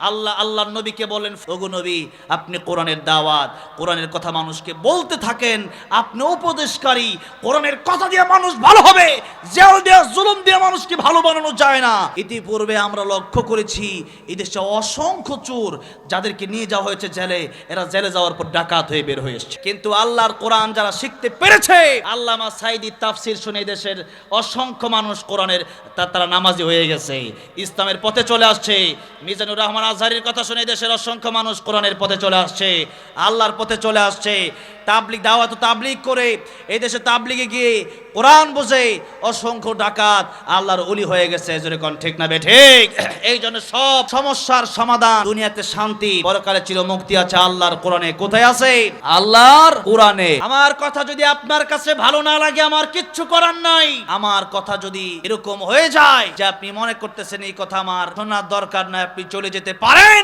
আল্লাহ আল্লাহ নবীকে বলেন, ওগো নবী, আপনি কোরআনের দাওয়াত, কোরআনের কথা মানুষকে বলতে থাকেন, আপনি উপদেশকারী, কোরআনের কথা দিয়ে মানুষ ভালো হবে, জেল দেওয়া জুলুম দিয়ে মানুষকে ভালো বানানো যায় না। ইতিপূর্বে আমরা লক্ষ্য করেছি এই দেশে অসংখ্য চোর যাদেরকে নিয়ে যাওয়া হয়েছে জেলে, এরা জেলে যাওয়ার পর ডাকাত হয়ে বের হয়ে এসছে। কিন্তু আল্লাহর কোরআন যারা শিখতে পেরেছে, আল্লামা সাইদি তাফসির শুনে দেশের অসংখ্য মানুষ কোরআনের তারা নামাজি হয়ে গেছে, ইসলামের পথে চলে আসছে। মিজানুর রহমান আজহারির কথা শুনে দেশের অসংখ্য মানুষ কোরআনের পথে চলে আসছে আল্লাহর পথে চলে আসছে। তাবলিগ, দাওয়াত ও তাবলিগ করে এই দেশে তাবলিগে গিয়ে কোরআন বোঝে। অসংখ্য ডাকাত আল্লাহর উলি হয়ে গেছে। জোরে কোন, ঠিক না ঠিক। এই জন্য সব সমস্যার সমাধান, দুনিয়াতে শান্তি, পরকালে চির মুক্তি আছে আল্লাহর কোরআনে। কোথায় আছে? আল্লাহর কোরআনে। আমার কথা যদি আপনার কাছে ভালো না লাগে, আমার কিচ্ছু করার নাই। আমার কথা যদি এরকম হয়ে যায় যে আপনি মনে করতেছেন এই কথা আমার শোনার দরকার নাই, আপনি চলে যেতে পারেন।